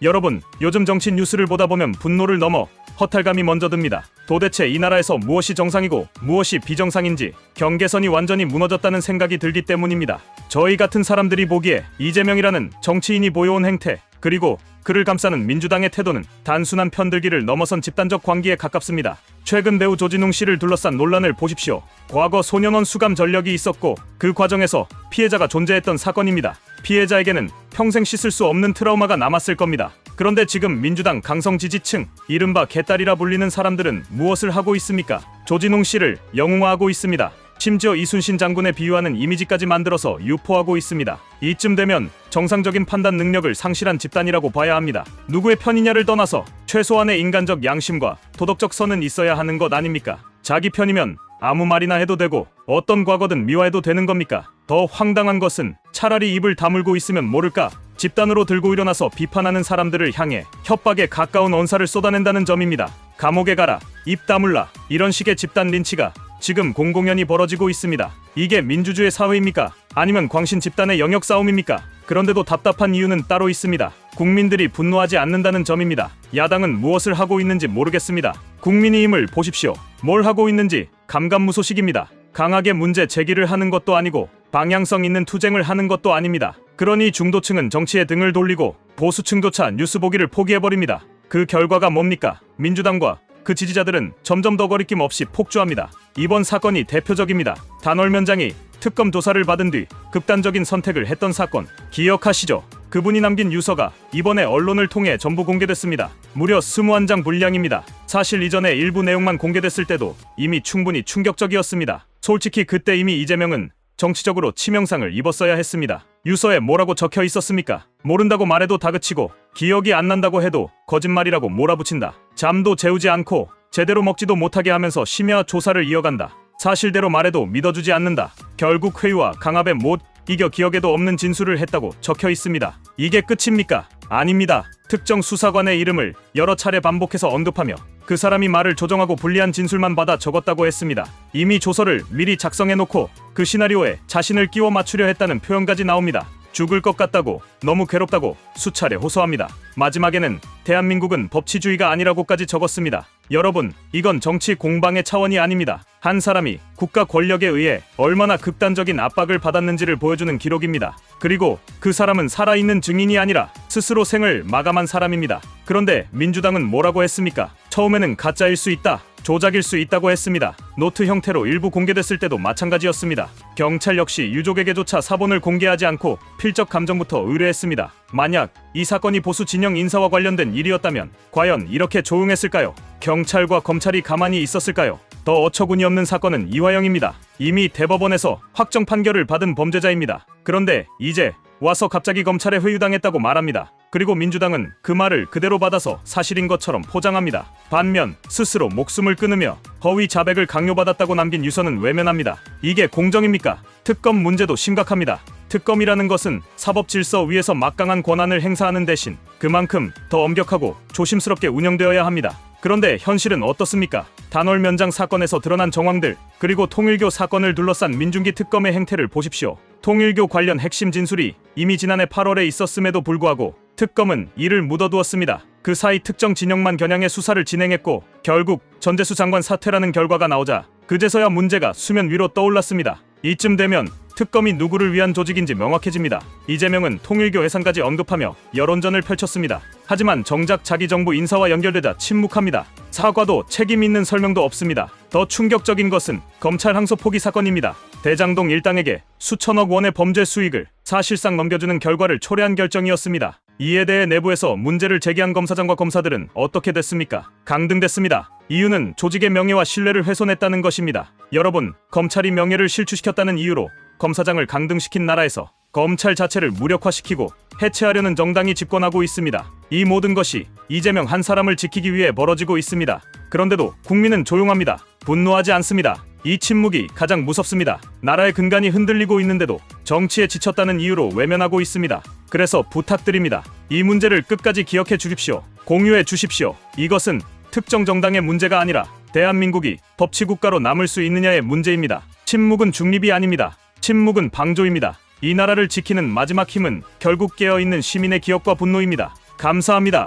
여러분, 요즘 정치 뉴스를 보다 보면 분노를 넘어 허탈감이 먼저 듭니다. 도대체 이 나라에서 무엇이 정상이고 무엇이 비정상인지 경계선이 완전히 무너졌다는 생각이 들기 때문입니다. 저희 같은 사람들이 보기에 이재명이라는 정치인이 보여온 행태, 그리고 그를 감싸는 민주당의 태도는 단순한 편들기를 넘어선 집단적 광기에 가깝습니다. 최근 배우 조진웅 씨를 둘러싼 논란을 보십시오. 과거 소년원 수감 전력이 있었고 그 과정에서 피해자가 존재했던 사건입니다. 피해자에게는 평생 씻을 수 없는 트라우마가 남았을 겁니다. 그런데 지금 민주당 강성 지지층, 이른바 개딸이라 불리는 사람들은 무엇을 하고 있습니까? 조진웅 씨를 영웅화하고 있습니다. 심지어 이순신 장군에 비유하는 이미지까지 만들어서 유포하고 있습니다. 이쯤 되면 정상적인 판단 능력을 상실한 집단이라고 봐야 합니다. 누구의 편이냐를 떠나서 최소한의 인간적 양심과 도덕적 선은 있어야 하는 것 아닙니까? 자기 편이면 아무 말이나 해도 되고 어떤 과거든 미화해도 되는 겁니까? 더 황당한 것은 차라리 입을 다물고 있으면 모를까 집단으로 들고 일어나서 비판하는 사람들을 향해 협박에 가까운 언사를 쏟아낸다는 점입니다. 감옥에 가라, 입 다물라 이런 식의 집단 린치가 지금 공공연히 벌어지고 있습니다. 이게 민주주의 사회입니까? 아니면 광신 집단의 영역 싸움입니까? 그런데도 답답한 이유는 따로 있습니다. 국민들이 분노하지 않는다는 점입니다. 야당은 무엇을 하고 있는지 모르겠습니다. 국민의 힘을 보십시오. 뭘 하고 있는지 감감무소식입니다. 강하게 문제 제기를 하는 것도 아니고 방향성 있는 투쟁을 하는 것도 아닙니다. 그러니 중도층은 정치에 등을 돌리고 보수층조차 뉴스 보기를 포기해버립니다. 그 결과가 뭡니까? 민주당과 그 지지자들은 점점 더 거리낌 없이 폭주합니다. 이번 사건이 대표적입니다. 단월 면장이 특검 조사를 받은 뒤 극단적인 선택을 했던 사건 기억하시죠? 그분이 남긴 유서가 이번에 언론을 통해 전부 공개됐습니다. 무려 21장 분량입니다. 사실 이전에 일부 내용만 공개됐을 때도 이미 충분히 충격적이었습니다. 솔직히 그때 이미 이재명은 정치적으로 치명상을 입었어야 했습니다. 유서에 뭐라고 적혀 있었습니까? 모른다고 말해도 다그치고 기억이 안 난다고 해도 거짓말이라고 몰아붙인다. 잠도 재우지 않고 제대로 먹지도 못하게 하면서 심야 조사를 이어간다. 사실대로 말해도 믿어주지 않는다. 결국 회의와 강압에 못 이겨 기억에도 없는 진술을 했다고 적혀 있습니다. 이게 끝입니까? 아닙니다. 특정 수사관의 이름을 여러 차례 반복해서 언급하며 그 사람이 말을 조정하고 불리한 진술만 받아 적었다고 했습니다. 이미 조서를 미리 작성해놓고 그 시나리오에 자신을 끼워 맞추려 했다는 표현까지 나옵니다. 죽을 것 같다고 너무 괴롭다고 수차례 호소합니다. 마지막에는 대한민국은 법치주의가 아니라고까지 적었습니다. 여러분, 이건 정치 공방의 차원이 아닙니다. 한 사람이 국가 권력에 의해 얼마나 극단적인 압박을 받았는지를 보여주는 기록입니다. 그리고 그 사람은 살아있는 증인이 아니라 스스로 생을 마감한 사람입니다. 그런데 민주당은 뭐라고 했습니까? 처음에는 가짜일 수 있다. 조작일 수 있다고 했습니다. 노트 형태로 일부 공개됐을 때도 마찬가지였습니다. 경찰 역시 유족에게조차 사본을 공개하지 않고 필적 감정부터 의뢰했습니다. 만약 이 사건이 보수 진영 인사와 관련된 일이었다면 과연 이렇게 조용했을까요? 경찰과 검찰이 가만히 있었을까요? 더 어처구니 없는 사건은 이화영입니다. 이미 대법원에서 확정 판결을 받은 범죄자입니다. 그런데 이제 와서 갑자기 검찰에 회유당했다고 말합니다. 그리고 민주당은 그 말을 그대로 받아서 사실인 것처럼 포장합니다. 반면 스스로 목숨을 끊으며 허위 자백을 강요받았다고 남긴 유서는 외면합니다. 이게 공정입니까? 특검 문제도 심각합니다. 특검이라는 것은 사법 질서 위에서 막강한 권한을 행사하는 대신 그만큼 더 엄격하고 조심스럽게 운영되어야 합니다. 그런데 현실은 어떻습니까? 단월 면장 사건에서 드러난 정황들 그리고 통일교 사건을 둘러싼 민중기 특검의 행태를 보십시오. 통일교 관련 핵심 진술이 이미 지난해 8월에 있었음에도 불구하고 특검은 이를 묻어두었습니다. 그 사이 특정 진영만 겨냥해 수사를 진행했고 결국 전재수 장관 사퇴라는 결과가 나오자 그제서야 문제가 수면 위로 떠올랐습니다. 이쯤 되면 특검이 누구를 위한 조직인지 명확해집니다. 이재명은 통일교 해산까지 언급하며 여론전을 펼쳤습니다. 하지만 정작 자기 정부 인사와 연결되자 침묵합니다. 사과도 책임 있는 설명도 없습니다. 더 충격적인 것은 검찰 항소 포기 사건입니다. 대장동 일당에게 수천억 원의 범죄 수익을 사실상 넘겨주는 결과를 초래한 결정이었습니다. 이에 대해 내부에서 문제를 제기한 검사장과 검사들은 어떻게 됐습니까? 강등됐습니다. 이유는 조직의 명예와 신뢰를 훼손했다는 것입니다. 여러분, 검찰이 명예를 실추시켰다는 이유로 검사장을 강등시킨 나라에서 검찰 자체를 무력화시키고 해체하려는 정당이 집권하고 있습니다. 이 모든 것이 이재명 한 사람을 지키기 위해 벌어지고 있습니다. 그런데도 국민은 조용합니다. 분노하지 않습니다. 이 침묵이 가장 무섭습니다. 나라의 근간이 흔들리고 있는데도 정치에 지쳤다는 이유로 외면하고 있습니다. 그래서 부탁드립니다. 이 문제를 끝까지 기억해 주십시오. 공유해 주십시오. 이것은 특정 정당의 문제가 아니라 대한민국이 법치국가로 남을 수 있느냐의 문제입니다. 침묵은 중립이 아닙니다. 침묵은 방조입니다. 이 나라를 지키는 마지막 힘은 결국 깨어있는 시민의 기억과 분노입니다. 감사합니다.